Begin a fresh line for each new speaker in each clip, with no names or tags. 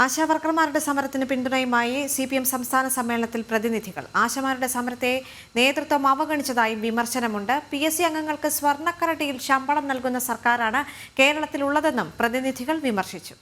ആശാവർക്കർമാരുടെ സമരത്തിന് പിന്തുണയുമായി C P M സംസ്ഥാന സമ്മേളനത്തിൽ പ്രതിനിധികൾ. ആശമാരുടെ സമരത്തെ നേതൃത്വം അവഗണിച്ചതായും വിമർശനമുണ്ട്. പി എസ് സി അംഗങ്ങൾക്ക് സ്വർണക്കരട്ടിയിൽ ശമ്പളം നൽകുന്ന സർക്കാരാണ് കേരളത്തിലുള്ളതെന്നും പ്രതിനിധികൾ വിമർശിച്ചു.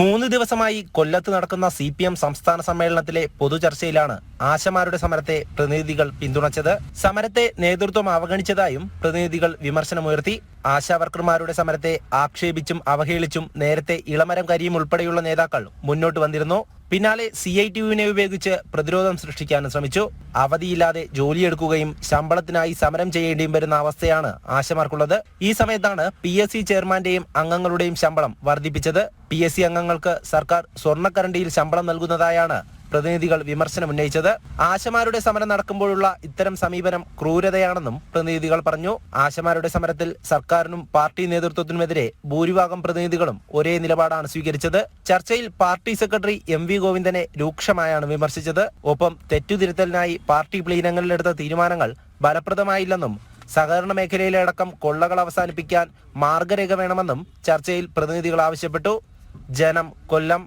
മൂന്ന് ദിവസമായി കൊല്ലത്ത് നടക്കുന്ന സി പി എം സംസ്ഥാന സമ്മേളനത്തിലെ പൊതുചർച്ചയിലാണ് ആശമാരുടെ സമരത്തെ പ്രതിനിധികൾ പിന്തുണച്ചത്. സമരത്തെ നേതൃത്വം അവഗണിച്ചതായും പ്രതിനിധികൾ വിമർശനമുയർത്തി. ആശാവർക്കർമാരുടെ സമരത്തെ ആക്ഷേപിച്ചും അവഹേളിച്ചും നേരത്തെ ഇളമരം കരിയും ഉൾപ്പെടെയുള്ള നേതാക്കൾ മുന്നോട്ട് വന്നിരുന്നു. പിന്നാലെ സി ഐ ടി യുവിനെ ഉപയോഗിച്ച് പ്രതിരോധം സൃഷ്ടിക്കാനും ശ്രമിച്ചു. അവധിയില്ലാതെ ജോലിയെടുക്കുകയും ശമ്പളത്തിനായി സമരം ചെയ്യേണ്ടിയും വരുന്ന അവസ്ഥയാണ് ആശമാർക്കുള്ളത്. ഈ സമയത്താണ് പി എസ് സി ചെയർമാന്റെയും അംഗങ്ങളുടെയും ശമ്പളം വർദ്ധിപ്പിച്ചത്. പി എസ് സി അംഗങ്ങൾക്ക് സർക്കാർ സ്വർണക്കരണ്ടിയിൽ ശമ്പളം നൽകുന്നതായാണ് പ്രതിനിധികൾ വിമർശനം ഉന്നയിച്ചത്. ആശമാരുടെ സമരം നടക്കുമ്പോഴുള്ള ഇത്തരം സമീപനം ക്രൂരതയാണെന്നും പ്രതിനിധികൾ പറഞ്ഞു. ആശമാരുടെ സമരത്തിൽ സർക്കാരിനും പാർട്ടി നേതൃത്വത്തിനുമെതിരെ ഭൂരിഭാഗം പ്രതിനിധികളും ഒരേ നിലപാടാണ് സ്വീകരിച്ചത്. ചർച്ചയിൽ പാർട്ടി സെക്രട്ടറി എം വി ഗോവിന്ദനെ രൂക്ഷമായാണ് വിമർശിച്ചത്. ഒപ്പം തെറ്റുതിരുത്തലിനായി പാർട്ടി പ്ലീനങ്ങളിലെടുത്ത തീരുമാനങ്ങൾ ഫലപ്രദമായില്ലെന്നും സഹകരണ മേഖലയിലെ അടക്കം കൊള്ളകൾ അവസാനിപ്പിക്കാൻ മാർഗരേഖ വേണമെന്നും ചർച്ചയിൽ പ്രതിനിധികൾ ആവശ്യപ്പെട്ടു. ജനം കൊല്ലം